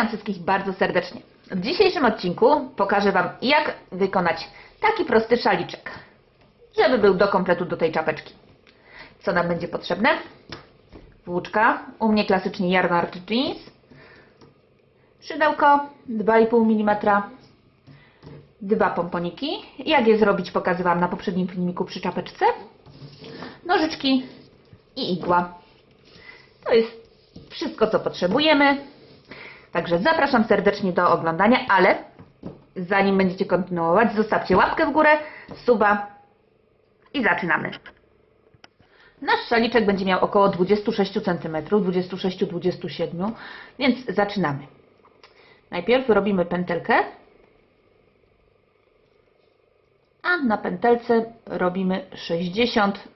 Witam wszystkich bardzo serdecznie. W dzisiejszym odcinku pokażę Wam, jak wykonać taki prosty szaliczek, żeby był do kompletu do tej czapeczki. Co nam będzie potrzebne? Włóczka, u mnie klasycznie Yarnard Jeans, szydełko 2,5 mm, dwa pomponiki. Jak je zrobić pokazywałam na poprzednim filmiku przy czapeczce. Nożyczki i igła. To jest wszystko, co potrzebujemy. Także zapraszam serdecznie do oglądania, ale zanim będziecie kontynuować, zostawcie łapkę w górę, suba i zaczynamy. Nasz szaliczek będzie miał około 26 cm, 26-27, więc zaczynamy. Najpierw robimy pętelkę, a na pętelce robimy 60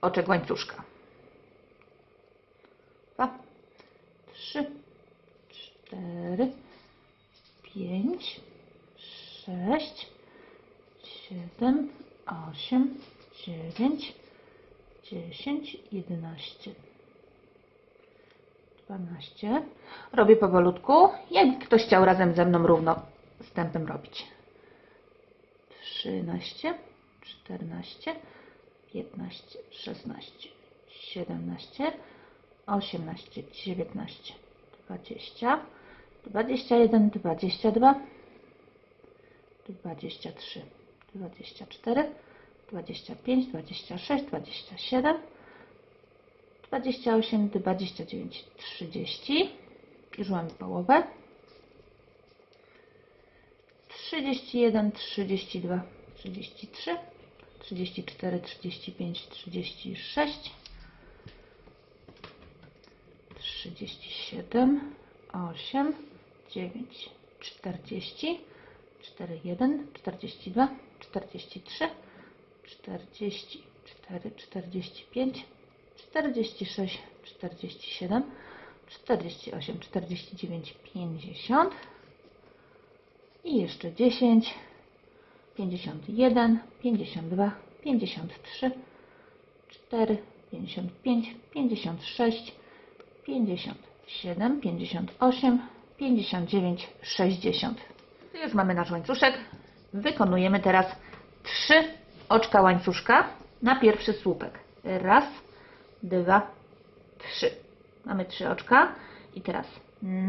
oczek łańcuszka. Dwa, trzy, cztery, pięć, sześć, siedem, osiem, dziewięć, dziesięć, jedenaście, dwanaście. Robię powolutku, jakby ktoś chciał razem ze mną równo tempem robić. Trzynaście, czternaście, piętnaście, szesnaście, siedemnaście, osiemnaście, dziewiętnaście, dwadzieścia, dwadzieścia jeden, dwadzieścia dwa, dwadzieścia trzy, dwadzieścia cztery, dwadzieścia pięć, dwadzieścia sześć, dwadzieścia siedem, dwadzieścia osiem, dwadzieścia dziewięć, trzydzieści. Już mamy połowę. Trzydzieści jeden, trzydzieści dwa, trzydzieści trzy, trzydzieści cztery, trzydzieści pięć, trzydzieści sześć. 37, 8, 9, 40, 41, 42, 43, 44, 45, 46, 47, 48, 49, 50 i jeszcze 10, 51, 52, 53, 4, 55, 56, 57, 58, 59, 60. Tu już mamy nasz łańcuszek. Wykonujemy teraz trzy oczka łańcuszka na pierwszy słupek. Raz, dwa, trzy. Mamy trzy oczka i teraz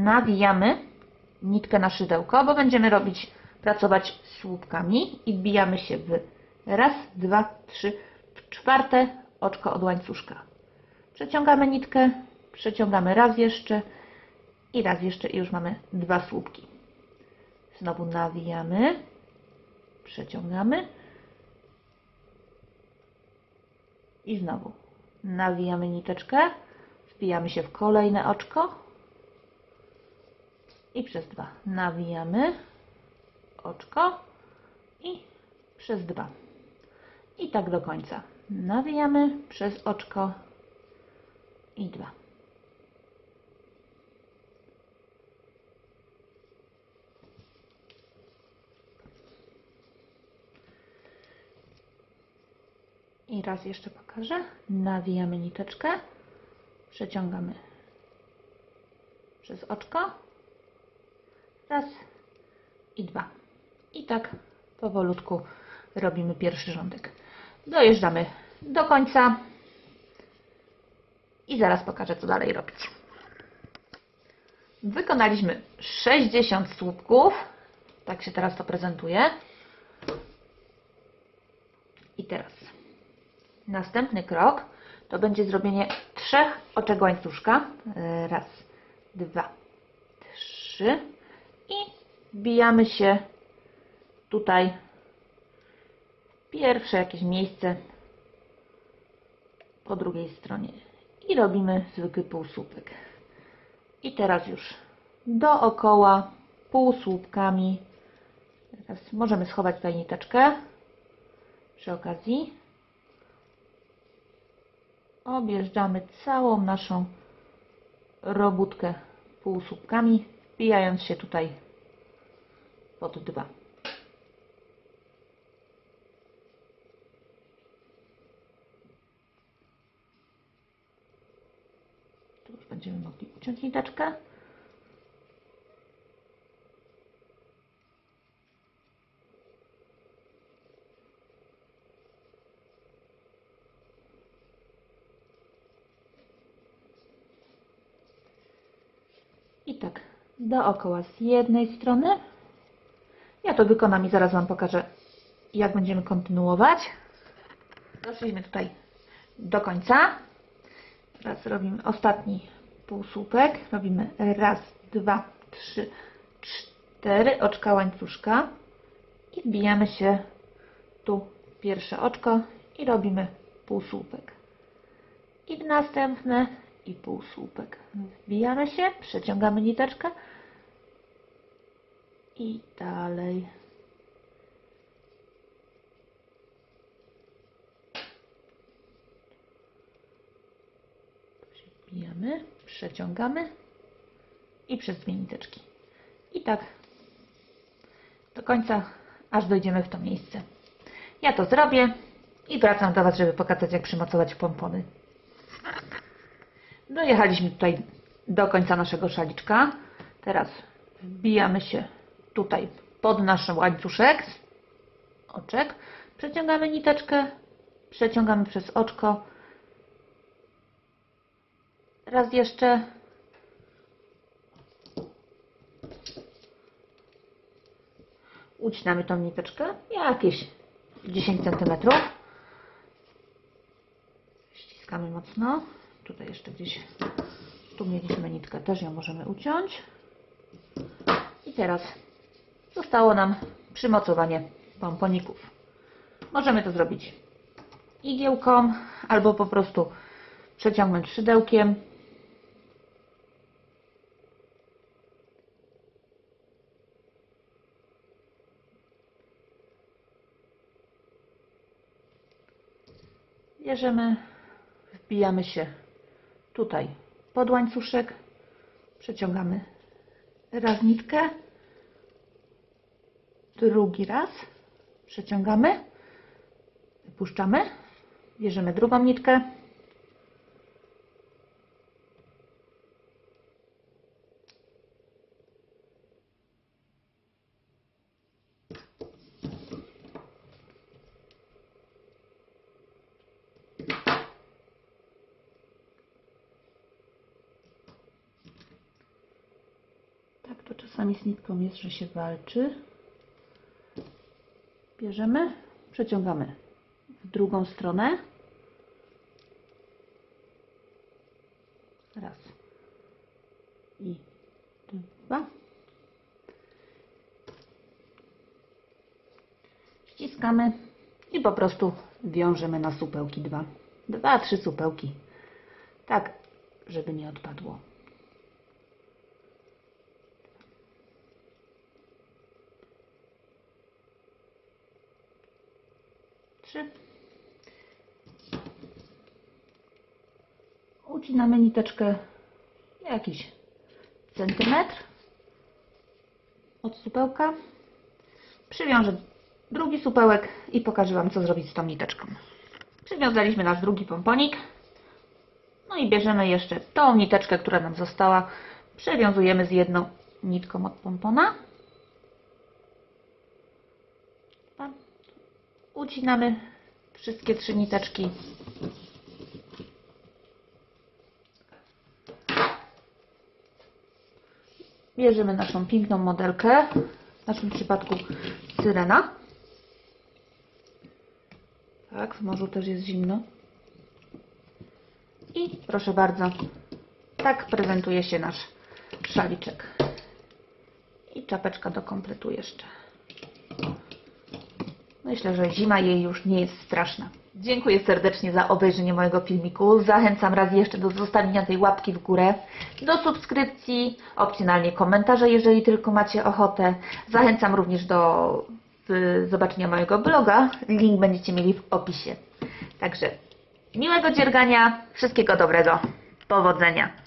nawijamy nitkę na szydełko, bo będziemy robić, pracować słupkami i wbijamy się w raz, dwa, trzy, czwarte oczko od łańcuszka. Przeciągamy nitkę, przeciągamy raz jeszcze i raz jeszcze i już mamy dwa słupki. Znowu nawijamy, przeciągamy i znowu nawijamy niteczkę, wbijamy się w kolejne oczko i przez dwa nawijamy oczko i przez dwa. I tak do końca. Nawijamy przez oczko i dwa. I raz jeszcze pokażę. Nawijamy niteczkę, przeciągamy przez oczko. Raz i dwa. I tak powolutku robimy pierwszy rządek. Dojeżdżamy do końca i zaraz pokażę, co dalej robić. Wykonaliśmy 60 słupków. Tak się teraz to prezentuje. I teraz następny krok to będzie zrobienie trzech oczek łańcuszka. Raz, dwa, trzy i wbijamy się tutaj w pierwsze jakieś miejsce po drugiej stronie i robimy zwykły półsłupek. I teraz już dookoła półsłupkami. Teraz możemy schować tutaj niteczkę przy okazji. Objeżdżamy całą naszą robótkę półsłupkami, wbijając się tutaj pod dwa. Tu już będziemy mogli uciąć niteczkę. I tak dookoła z jednej strony. Ja to wykonam i zaraz Wam pokażę, jak będziemy kontynuować. Doszliśmy tutaj do końca. Teraz robimy ostatni półsłupek. Robimy raz, dwa, trzy, cztery oczka łańcuszka i wbijamy się tu pierwsze oczko i robimy półsłupek. I w następne i półsłupek. Wbijamy się, przeciągamy niteczkę i dalej. Wbijamy, przeciągamy i przez dwie niteczki. I tak do końca, aż dojdziemy w to miejsce. Ja to zrobię i wracam do Was, żeby pokazać, jak przymocować pompony. Dojechaliśmy tutaj do końca naszego szaliczka. Teraz wbijamy się tutaj pod nasz łańcuszek, oczek, przeciągamy niteczkę, przeciągamy przez oczko. Raz jeszcze. Ucinamy tą niteczkę, jakieś 10 cm. Ściskamy mocno. Tutaj jeszcze gdzieś, tu mieliśmy nitkę, też ją możemy uciąć. I teraz zostało nam przymocowanie pomponików. Możemy to zrobić igiełką albo po prostu przeciągnąć szydełkiem. Bierzemy, wbijamy się tutaj pod łańcuszek, przeciągamy raz nitkę, drugi raz, przeciągamy, wypuszczamy, bierzemy drugą nitkę, Tak to czasami z nitką jest, że się walczy. Bierzemy, przeciągamy w drugą stronę. Raz. I dwa. Ściskamy i po prostu wiążemy na supełki dwa. Dwa, trzy supełki. Tak, żeby nie odpadło. Trzy. Ucinamy niteczkę jakiś centymetr od supełka. Przywiążę drugi supełek i pokażę Wam, co zrobić z tą niteczką. Przywiązaliśmy nasz drugi pomponik. No i bierzemy jeszcze tą niteczkę, która nam została. Przewiązujemy z jedną nitką od pompona. Ucinamy wszystkie trzy niteczki. Bierzemy naszą piękną modelkę, w naszym przypadku syrena. Tak, w morzu też jest zimno. I proszę bardzo, tak prezentuje się nasz szaliczek. I czapeczka do kompletu jeszcze. Myślę, że zima jej już nie jest straszna. Dziękuję serdecznie za obejrzenie mojego filmiku. Zachęcam raz jeszcze do zostawienia tej łapki w górę, do subskrypcji, opcjonalnie komentarza, jeżeli tylko macie ochotę. Zachęcam również do y, zobaczenia mojego bloga. Link będziecie mieli w opisie. Także miłego dziergania, wszystkiego dobrego. Powodzenia.